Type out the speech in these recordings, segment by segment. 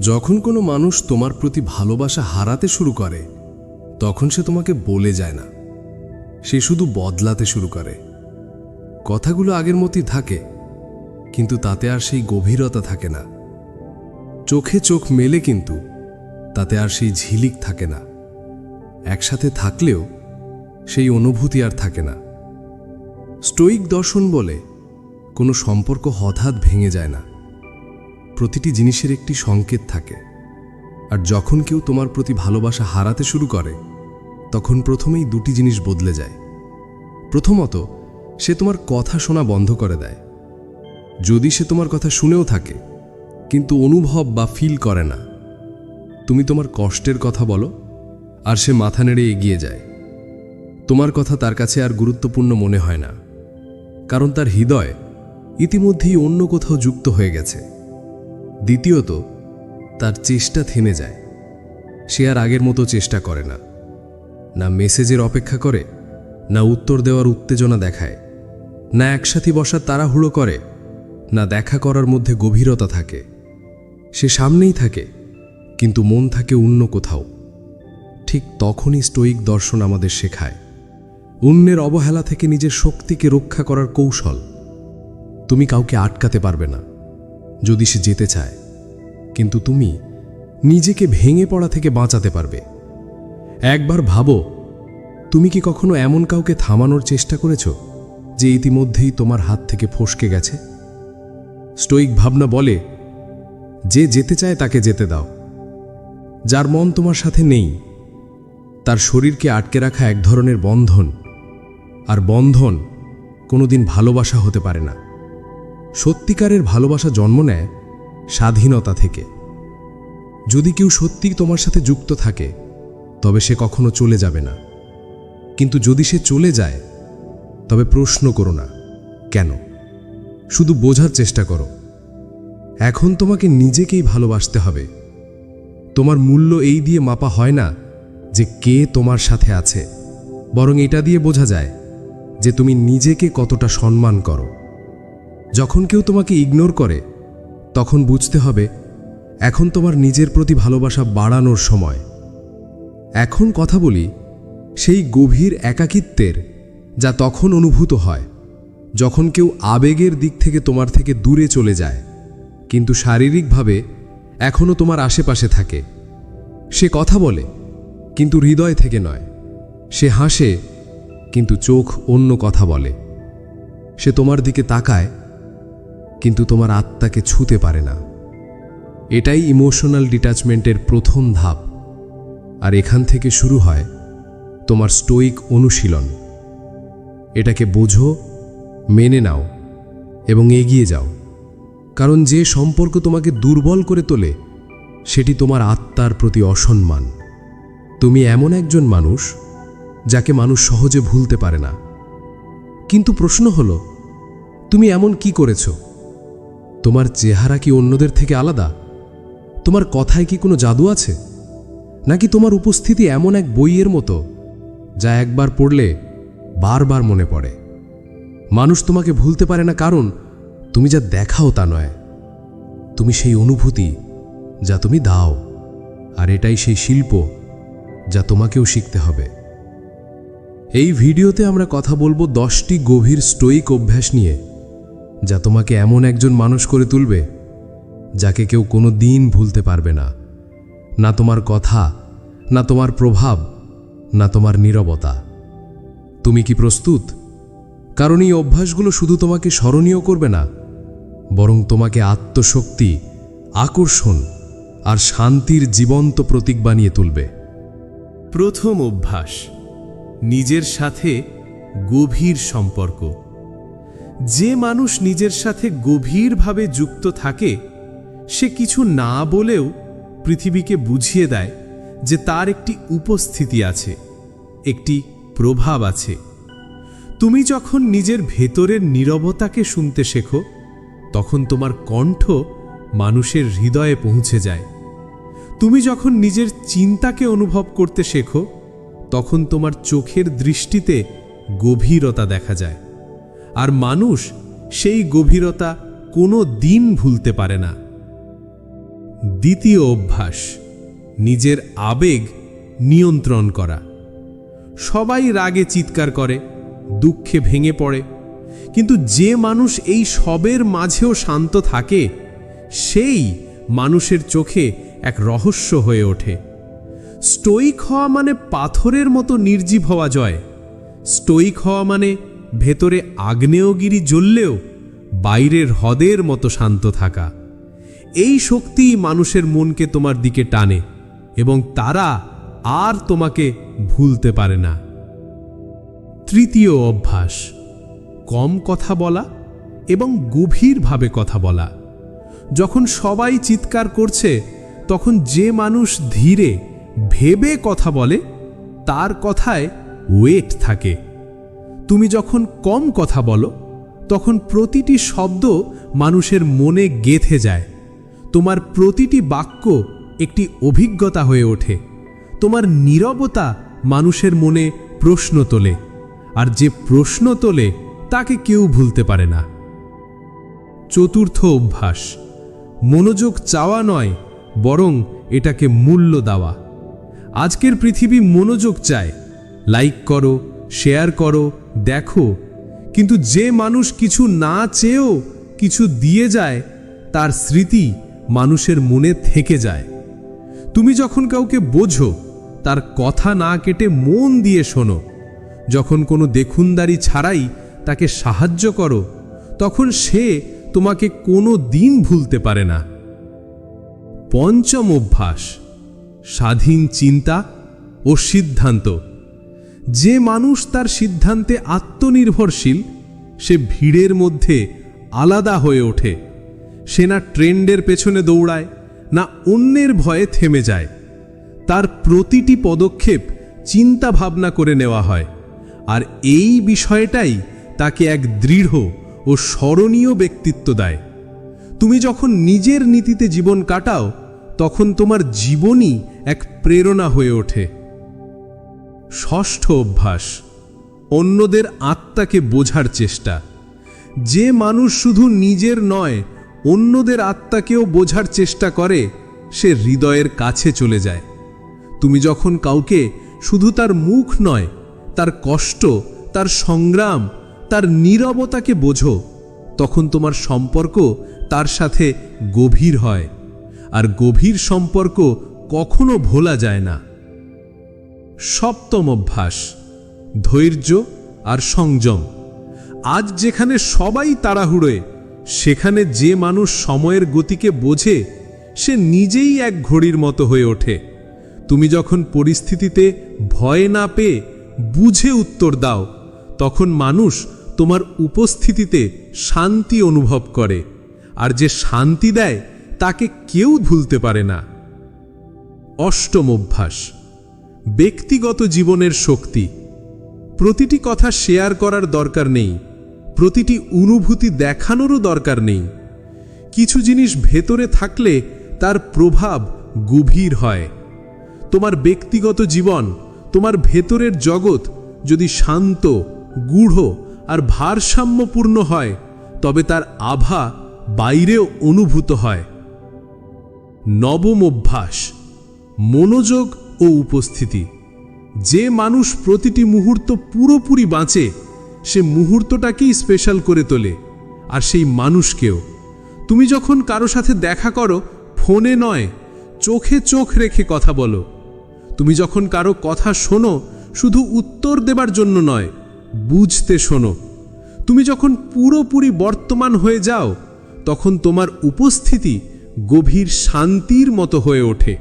যখন কোনো মানুষ তোমার প্রতি ভালোবাসা হারাতে শুরু করে, তখন সে তোমাকে বলে যায় না। সে শুধু বদলাতে শুরু করে। কথাগুলো আগের মতোই থাকে, কিন্তু তাতে আর সেই গভীরতা থাকে না। চোখে চোখ মেলে কিন্তু, তাতে আর সেই ঝিলিক থাকে না। একসাথে থাকলেও সেই অনুভূতি আর থাকে না। স্টোইক দর্শন বলে কোনো সম্পর্ক হঠাৎ ভেঙে যায় না। প্রতিটি জিনিসের একটি সংকেত থাকে। আর যখন কেউ তোমার প্রতি ভালোবাসা হারাতে শুরু করে, তখন প্রথমেই দুটি জিনিস বদলে যায়। প্রথমত, সে তোমার কথা শোনা বন্ধ করে দেয়। যদি সে তোমার কথা শুনেও থাকে, কিন্তু অনুভব বা ফিল করে না, তুমি তোমার কষ্টের কথা বলো, আর সে মাথা নেড়ে এগিয়ে যায়। তোমার কথা তার কাছে আর গুরুত্বপূর্ণ মনে হয় না, কারণ তার হৃদয় ইতিমধ্যেই অন্য কোথাও যুক্ত হয়ে গেছে। দ্বিতীয়ত, তার চেষ্টা থেমে যায়। সে আর আগের মতো চেষ্টা করে না। না মেসেজের অপেক্ষা করে, না উত্তর দেওয়ার উত্তেজনা দেখায়। না একসাথে বসার তাড়াহুড়ো করে, না দেখা করার মধ্যে গভীরতা থাকে। সে সামনেই থাকে, কিন্তু মন থাকে অন্য কোথাও। ঠিক তখনই স্টোইক দর্শন আমাদের শেখায়। অন্যের অবহেলা থেকে নিজের শক্তিকে রক্ষা করার কৌশল। তুমি কাউকে আটকাতে পারবে না, যদি সে যেতে চায়। কিন্তু তুমি নিজেকে ভেঙে পড়া থেকে বাঁচাতে পারবে। একবার ভাবো, তুমি কি কখনো এমন কাউকে থামানোর চেষ্টা করেছ যে ইতিমধ্যেই তোমার হাত থেকে ফসকে গেছে? স্টোইক ভাবনা বলে, যে যেতে চায় তাকে যেতে দাও। যার মন তোমার সাথে নেই, তার শরীরকে আটকে রাখা এক ধরনের বন্ধন। আর বন্ধন কোনোদিন ভালোবাসা হতে পারে না। সত্যিকারের ভালোবাসা জন্ম নেয় স্বাধীনতা থেকে। যদি কেউ সত্যি তোমার সাথে যুক্ত থাকে, তবে সে কখনো চলে যাবে না। কিন্তু যদি সে চলে যায়, তবে প্রশ্ন করো না, কেন? শুধু বোঝার চেষ্টা করো। এখন তোমাকে নিজেকেই ভালোবাসতে হবে। তোমার মূল্য এই দিয়ে মাপা হয় না যে কে তোমার সাথে আছে। বরং এটা দিয়ে বোঝা যায় যে তুমি নিজেকে কতটা সম্মান করো। যখন কেউ তোমাকে ইগনোর করে তখন বুঝতে হবে, এখন তোমার নিজের প্রতি ভালোবাসা বাড়ানোর সময়। এখন কথা বলি, সেই গভীর একাকিত্বের যা তখন অনুভূত হয়, যখন কেউ আবেগের দিক থেকে তোমার থেকে দূরে চলে যায়, কিন্তু শারীরিকভাবে এখনও তোমার আশেপাশে থাকে। সে কথা বলে, কিন্তু হৃদয় থেকে নয়। সে হাসে, কিন্তু চোখ অন্য কথা বলে। সে তোমার দিকে তাকায় কিন্তু তোমার আত্মাকে ছুতে পারে না। এটাই ইমোশনাল ডিট্যাচমেন্টের প্রথম ধাপ। আর এখান থেকে শুরু হয় তোমার স্টোইক অনুশীলন। এটাকে বোঝো, মেনে নাও এবং এগিয়ে যাও। কারণ যে সম্পর্ক তোমাকে দুর্বল করে তোলে, সেটি তোমার আত্মার প্রতি অসম্মান। তুমি এমন একজন মানুষ যাকে মানুষ সহজে ভুলতে পারে না। কিন্তু প্রশ্ন হল, তুমি এমন কি করেছ? তোমার চেহারা কি অন্যদের থেকে আলাদা? তোমার কথায় কি কোনো জাদু আছে? নাকি তোমার উপস্থিতি এমন এক বইয়ের মতো, যা একবার পড়লে বারবার মনে পড়ে? মানুষ তোমাকে ভুলতে পারে না কারণ তুমি যা দেখাও তা নয়। তুমি সেই অনুভূতি যা তুমি দাও, আর এটাই সেই শিল্প যা তোমাকেও শিখতে হবে। এই ভিডিওতে আমরা কথা বলব দশটি গভীর স্টোইক অভ্যাস নিয়ে। যা তোমাকে এমন একজন মানুষ করে তুলবে, যাকে কেউ কোনো দিন ভুলতে পারবে না। না তোমার কথা, না তোমার প্রভাব, না তোমার নীরবতা। তুমি কি প্রস্তুত? কারণ এই অভ্যাসগুলো শুধু তোমাকে স্মরণীয় করবে না, বরং তোমাকে আত্মশক্তি, আকর্ষণ আর শান্তির জীবন্ত প্রতীক বানিয়ে তুলবে। প্রথম অভ্যাস, নিজের সাথে গভীর সম্পর্ক। যে মানুষ নিজের সাথে গভীরভাবে যুক্ত থাকে, সে কিছু না বলেও পৃথিবীকে বুঝিয়ে দেয় যে তার একটি উপস্থিতি আছে, একটি প্রভাব আছে। তুমি যখন নিজের ভেতরের নীরবতাকে শুনতে শেখো, তখন তোমার কণ্ঠ মানুষের হৃদয়ে পৌঁছে যায়। তুমি যখন নিজের চিন্তাকে অনুভব করতে শেখো, তখন তোমার চোখের দৃষ্টিতে গভীরতা দেখা যায়। আর মানুষ সেই গভীরতা কোনো দিন ভুলতে পারে না। দ্বিতীয় অভ্যাস, নিজের আবেগ নিয়ন্ত্রণ করা। সবাই রাগে চিৎকার করে, দুঃখে ভেঙে পড়ে, কিন্তু যে মানুষ এই সবের মাঝেও শান্ত থাকে, সেই মানুষের চোখে এক রহস্য হয়ে ওঠে। স্টোইক হওয়া মানে পাথরের মতো নির্জীব হওয়া জয়। স্টোইক হওয়া মানে ভেতরে আগ্নেয়গিরি জ্বললেও বাইরের হ্রদের মতো শান্ত থাকা। এই শক্তিই মানুষের মনকে তোমার দিকে টানে এবং তারা আর তোমাকে ভুলতে পারে না। তৃতীয় অভ্যাস, কম কথা বলা এবং গভীরভাবে কথা বলা। যখন সবাই চিৎকার করছে, তখন যে মানুষ ধীরে ভেবে কথা বলে, তার কথায় ওয়েট থাকে। তুমি যখন কম কথা বলো, তখন প্রতিটি শব্দ মানুষের মনে গেথে যায়। তোমার প্রতিটি বাক্য একটি অভিজ্ঞতা হয়ে ওঠে। তোমার নীরবতা মানুষের মনে প্রশ্ন তোলে, আর যে প্রশ্ন তোলে, তাকে কেউ ভুলতে পারে না। চতুর্থ অভ্যাস, মনোযোগ চাওয়া নয়, বরং এটাকে মূল্য দেওয়া। আজকের পৃথিবী মনোযোগ চায় লাইক করো শেয়ার করো, দেখো। কিন্তু যে মানুষ কিছু না চেয়েও কিছু দিয়ে যায়, তার স্মৃতি মানুষের মনে থেকে যায়। তুমি যখন কাউকে বোঝো, তার কথা না কেটে মন দিয়ে শোনো। যখন কোনো দেখুনদারি ছাড়াই তাকে সাহায্য করো, তখন সে তোমাকে কোনো দিন ভুলতে পারে না। পঞ্চম অভ্যাস, স্বাধীন চিন্তা ও সিদ্ধান্ত। যে মানুষ তার সিদ্ধান্তে আত্মনির্ভরশীল, সে ভিড়ের মধ্যে আলাদা হয়ে ওঠে। সে না ট্রেন্ডের পেছনে দৌড়ায়, না অন্যের ভয়ে থেমে যায়। তার প্রতিটি পদক্ষেপ চিন্তা ভাবনা করে নেওয়া হয়, আর এই বিষয়টাই তাকে এক দৃঢ় ও স্মরণীয় ব্যক্তিত্ব দেয়। তুমি যখন নিজের নীতিতে জীবন কাটাও, তখন তোমার জীবনই এক প্রেরণা হয়ে ওঠে। ষষ্ঠ অভ্যাস, অন্যদের আত্মাকে বোঝার চেষ্টা। যে মানুষ শুধু নিজের নয়, অন্যদের আত্মাকেও বোঝার চেষ্টা করে, সে হৃদয়ের কাছে চলে যায়। তুমি যখন কাউকে শুধু তার মুখ নয়, তার কষ্ট, তার সংগ্রাম, তার নীরবতাকে বোঝো, তখন তোমার সম্পর্ক তার সাথে গভীর হয়, আর গভীর সম্পর্ক কখনো ভোলা যায় না। সপ্তম অভ্যাস, ধৈর্য আর সংযম। আজ যেখানে সবাই তাড়াহুড়োয়, সেখানে যে মানুষ সময়ের গতিকে বোঝে, সে নিজেই এক ঘড়ির মতো হয়ে ওঠে। তুমি যখন পরিস্থিতিতে ভয় না পেয়ে বুঝে উত্তর দাও, তখন মানুষ তোমার উপস্থিতিতে শান্তি অনুভব করে, আর যে শান্তি দেয়, তাকে কেউ ভুলতে পারে না। অষ্টম অভ্যাস ব্যক্তিগত জীবনের শক্তি। প্রতিটি কথা শেয়ার করার দরকার নেই। প্রতিটি অনুভূতি দেখানোরও দরকার নেই। কিছু জিনিস ভেতরে থাকলে তার প্রভাব গভীর হয়। তোমার ব্যক্তিগত জীবন, তোমার ভেতরের জগৎ যদি শান্ত, গূঢ় আর ভারসাম্যপূর্ণ হয়, তবে তার আভা বাইরেও অনুভূত হয়। নবম অভ্যাস, মনোযোগ ও উপস্থিতি। যে মানুষ প্রতিটি মুহূর্ত পুরোপুরি বাঁচে, সে মুহূর্তটাকেই স্পেশাল করে তোলে, আর সেই মানুষকেও। তুমি যখন কারও সাথে দেখা করো, ফোনে নয়, চোখে চোখ রেখে কথা বলো। তুমি যখন কারও কথা শোনো, শুধু উত্তর দেবার জন্য নয়, বুঝতে শোনো। তুমি যখন পুরোপুরি বর্তমান হয়ে যাও, তখন তোমার উপস্থিতি গভীর শান্তির মতো হয়ে ওঠে।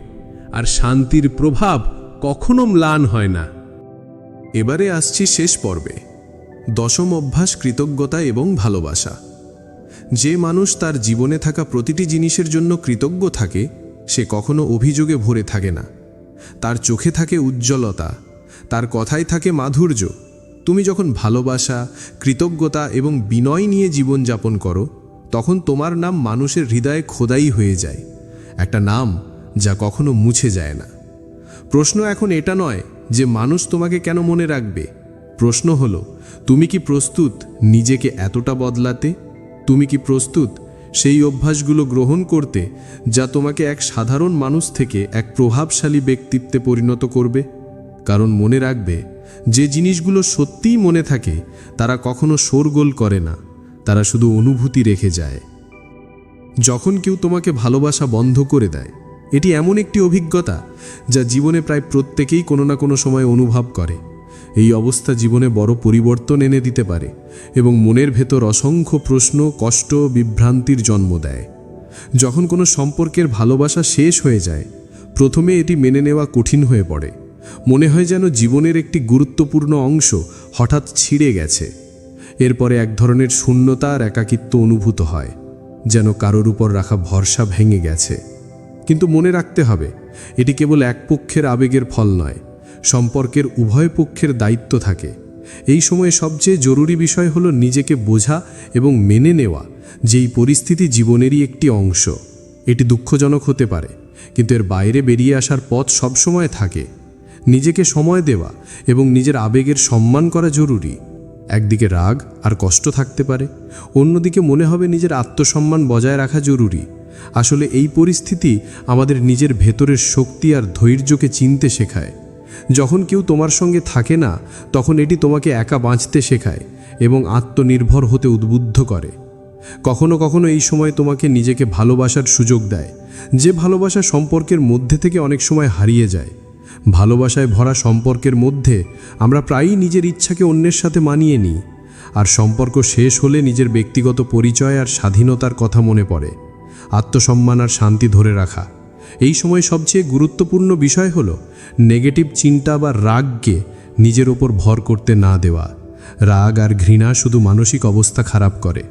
আর শান্তির প্রভাব কখনো ম্লান হয় না। এবারে আসছি শেষ পর্বে। দশম অভ্যাস, কৃতজ্ঞতা এবং ভালোবাসা। যে মানুষ তার জীবনে থাকা প্রতিটি জিনিসের জন্য কৃতজ্ঞ থাকে, সে কখনো অভিযোগে ভরে থাকে না। তার চোখে থাকে উজ্জ্বলতা, তার কথায় থাকে মাধুর্য। তুমি যখন ভালোবাসা, কৃতজ্ঞতা এবং বিনয় নিয়ে জীবনযাপন করো, তখন তোমার নাম মানুষের হৃদয়ে খোদাই হয়ে যায়। একটা নাম যা কখনো মুছে যায় না। প্রশ্ন এখন এটা নয় যে মানুষ তোমাকে কেন মনে রাখবে। প্রশ্ন হলো, তুমি কি প্রস্তুত নিজেকে এতটা বদলাতে? তুমি কি প্রস্তুত সেই অভ্যাসগুলো গ্রহণ করতে যা তোমাকে এক সাধারণ মানুষ থেকে এক প্রভাবশালী ব্যক্তিত্বে পরিণত করবে? কারণ মনে রাখবে, যে জিনিসগুলো সত্যিই মনে থাকে, তারা কখনো শোরগোল করে না, তারা শুধু অনুভূতি রেখে যায়। যখন কেউ তোমাকে ভালোবাসা বন্ধ করে দেয় এটি এমন একটি অভিজ্ঞতা যা জীবনে প্রায় প্রত্যেকেই কোনো না কোনো সময় অনুভব করে। এই অবস্থা জীবনে বড় পরিবর্তন এনে দিতে পারে এবং মনের ভেতর অসংখ্য প্রশ্ন, কষ্ট, বিভ্রান্তির জন্ম দেয়। যখন কোনো সম্পর্কের ভালোবাসা শেষ হয়ে যায়, প্রথমে এটি মেনে নেওয়া কঠিন হয়ে পড়ে। মনে হয় যেন জীবনের একটি গুরুত্বপূর্ণ অংশ হঠাৎ ছিঁড়ে গেছে। এরপরে এক ধরনের শূন্যতা আর একাকিত্ব অনুভূত হয়, যেন কারোর উপর রাখা ভরসা ভেঙে গেছে। কিন্তু মনে রাখতে হবে, এটি কেবল এক পক্ষের আবেগের ফল নয়, সম্পর্কের উভয় পক্ষের দায়িত্ব থাকে। এই সময়ে সবচেয়ে জরুরি বিষয় হলো নিজেকে বোঝা এবং মেনে নেওয়া যে এই পরিস্থিতি জীবনেরই একটি অংশ। এটি দুঃখজনক হতে পারে, কিন্তু এর বাইরে বেরিয়ে আসার পথ সবসময় থাকে। নিজেকে সময় দেওয়া এবং নিজের আবেগের সম্মান করা জরুরি। একদিকে রাগ আর কষ্ট থাকতে পারে, অন্যদিকে মনে হবে নিজের আত্মসম্মান বজায় রাখা জরুরি। আসলে এই পরিস্থিতি আমাদের নিজের ভেতরের শক্তি আর ধৈর্যকে চিনতে শেখায়। যখন কেউ তোমার সঙ্গে থাকে না, তখন এটি তোমাকে একা বাঁচতে শেখায় এবং আত্মনির্ভর হতে উদ্বুদ্ধ করে। কখনো কখনো এই সময় তোমাকে নিজেকে ভালোবাসার সুযোগ দেয়, যে ভালোবাসা সম্পর্কের মধ্যে থেকে অনেক সময় হারিয়ে যায়। ভালোবাসায় ভরা সম্পর্কের মধ্যে আমরা প্রায়ই নিজের ইচ্ছাকে অন্যের সাথে মানিয়ে নিই, আর সম্পর্ক শেষ হলে নিজের ব্যক্তিগত পরিচয় আর স্বাধীনতার কথা মনে পড়ে। আত্মসম্মান আর শান্তি ধরে রাখা। এই সময় সবচেয়ে গুরুত্বপূর্ণ বিষয় হল নেগেটিভ চিন্তা বা রাগকে নিজের ওপর ভর করতে না দেওয়া। রাগ আর ঘৃণা শুধু মানসিক অবস্থা খারাপ করে।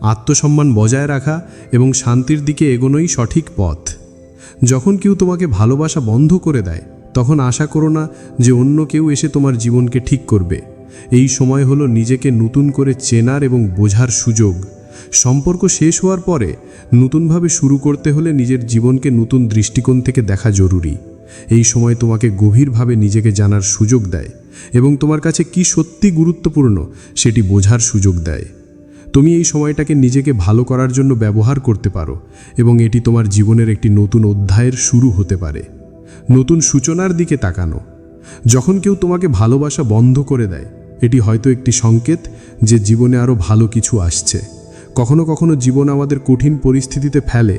আত্মসম্মান বজায় রাখা এবং শান্তির দিকে এগোনোই সঠিক পথ। যখন কেউ তোমাকে ভালোবাসা বন্ধ করে দেয়, তখন আশা করো না যে অন্য কেউ এসে তোমার জীবনকে ঠিক করবে। এই সময় হলো নিজেকে নতুন করে চেনার এবং বোঝার সুযোগ। সম্পর্ক শেষ হওয়ার পরে নতুনভাবে শুরু করতে হলে নিজের জীবনকে নতুন দৃষ্টিকোণ থেকে দেখা জরুরি। এই সময় তোমাকে গভীরভাবে নিজেকে জানার সুযোগ দেয় এবং তোমার কাছে কি সত্যি গুরুত্বপূর্ণ সেটি বোঝার সুযোগ দেয়। তুমি এই সময়টাকে নিজেকে ভালো করার জন্য ব্যবহার করতে পারো এবং এটি তোমার জীবনের একটি নতুন অধ্যায়ের শুরু হতে পারে। নতুন সূচনার দিকে তাকানো। যখন কেউ তোমাকে ভালোবাসা বন্ধ করে দেয়, এটি হয়তো একটি সংকেত যে জীবনে আরও ভালো কিছু আসছে। কখনো কখনো জীবন আমাদের কঠিন পরিস্থিতিতে ফেলে,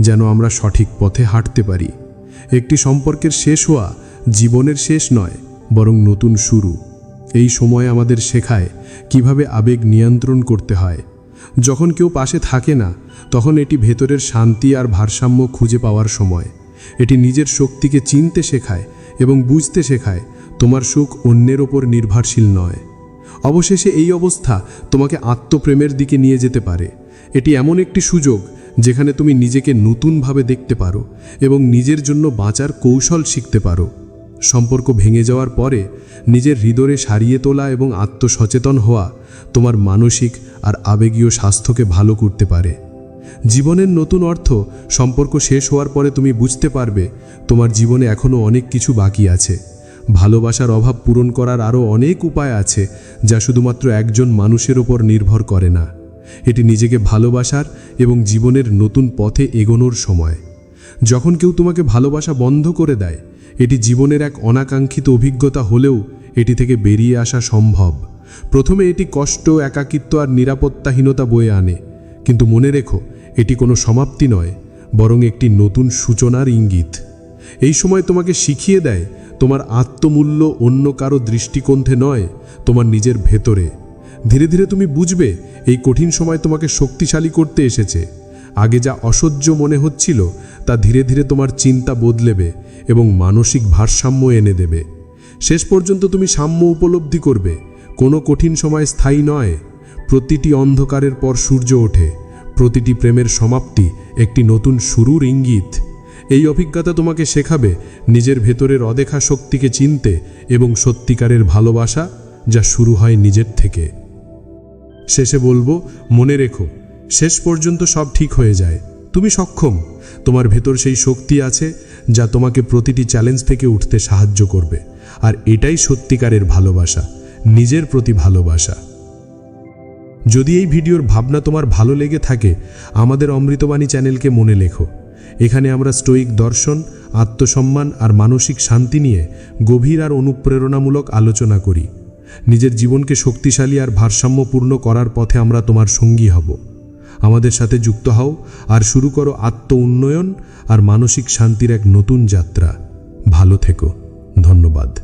যেন আমরা সঠিক পথে হাঁটতে পারি। একটি সম্পর্কের শেষ হওয়া জীবনের শেষ নয়, বরং নতুন শুরু। এই সময় আমাদের শেখায় কীভাবে আবেগ নিয়ন্ত্রণ করতে হয়। যখন কেউ পাশে থাকে না, তখন এটি ভেতরের শান্তি আর ভারসাম্য খুঁজে পাওয়ার সময়। এটি নিজের শক্তিকে চিনতে শেখায় এবং বুঝতে শেখায়, তোমার সুখ অন্যের ওপর নির্ভরশীল নয়। অবশেষে এই অবস্থা তোমাকে আত্মপ্রেমের দিকে নিয়ে যেতে পারে। এটি এমন একটি সুযোগ যেখানে তুমি নিজেকে নতুনভাবে দেখতে পারো এবং নিজের জন্য বাঁচার কৌশল শিখতে পারো। সম্পর্ক ভেঙে যাওয়ার পরে নিজের হৃদয়ে সারিয়ে তোলা এবং আত্মসচেতন হওয়া তোমার মানসিক আর আবেগীয় স্বাস্থ্যকে ভালো করতে পারে। জীবনের নতুন অর্থ সম্পর্ক শেষ হওয়ার পরে তুমি বুঝতে পারবে তোমার জীবনে এখনও অনেক কিছু বাকি আছে। ভালোবাসার অভাব পূরণ করার আরও অনেক উপায় আছে, যা শুধুমাত্র একজন মানুষের ওপর নির্ভর করে না। এটি নিজেকে ভালোবাসার এবং জীবনের নতুন পথে এগোনোর সময়। যখন কেউ তোমাকে ভালোবাসা বন্ধ করে দেয়, এটি জীবনের এক অনাকাঙ্ক্ষিত অভিজ্ঞতা হলেও এটি থেকে বেরিয়ে আসা সম্ভব। প্রথমে এটি কষ্ট, একাকিত্ব আর নিরাপত্তাহীনতা বয়ে আনে। কিন্তু মনে রেখো, এটি কোনো সমাপ্তি নয়, বরং একটি নতুন সূচনার ইঙ্গিত। এই সময় তোমাকে শিখিয়ে দেয় তোমার আত্মমূল্য অন্য কারও দৃষ্টিকোণে নয়, তোমার নিজের ভেতরে। ধীরে ধীরে তুমি বুঝবে, এই কঠিন সময় তোমাকে শক্তিশালী করতে এসেছে। আগে যা অসহ্য মনে হচ্ছিল, তা ধীরে ধীরে তোমার চিন্তা বদলেবে এবং মানসিক ভারসাম্য এনে দেবে। শেষ পর্যন্ত তুমি সাম্য উপলব্ধি করবে, কোনো কঠিন সময় স্থায়ী নয়। প্রতিটি অন্ধকারের পর সূর্য ওঠে, প্রতিটি প্রেমের সমাপ্তি একটি নতুন শুরুর ইঙ্গিত। এই অভিজ্ঞতা তোমাকে শেখাবে নিজের ভেতরের অদেখা শক্তিকে চিনতে এবং সত্যিকারের ভালোবাসা যা শুরু হয় নিজের থেকে। শেষে বলব, মনে রেখো, শেষ পর্যন্ত সব ঠিক হয়ে যায়। তুমি সক্ষম, তোমার ভেতর সেই শক্তি আছে যা তোমাকে প্রতিটি চ্যালেঞ্জ থেকে উঠতে সাহায্য করবে। আর এটাই সত্যিকারের ভালোবাসা, নিজের প্রতি ভালোবাসা। যদি এই ভিডিওর ভাবনা তোমার ভালো লেগে থাকে, আমাদের অমৃতবাণী চ্যানেলকে মনে লেখো। এখানে আমরা স্টোয়িক দর্শন, আত্মসম্মান আর মানসিক শান্তি নিয়ে গভীর আর অনুপ্রেরণামূলক আলোচনা করি। নিজের জীবনকে শক্তিশালী আর ভারসাম্যপূর্ণ করার পথে আমরা তোমার সঙ্গী হব। আমাদের সাথে যুক্ত হও আর শুরু করো আত্ম উন্নয়ন আর মানসিক শান্তির এক নতুন যাত্রা। ভালো থেকো। ধন্যবাদ।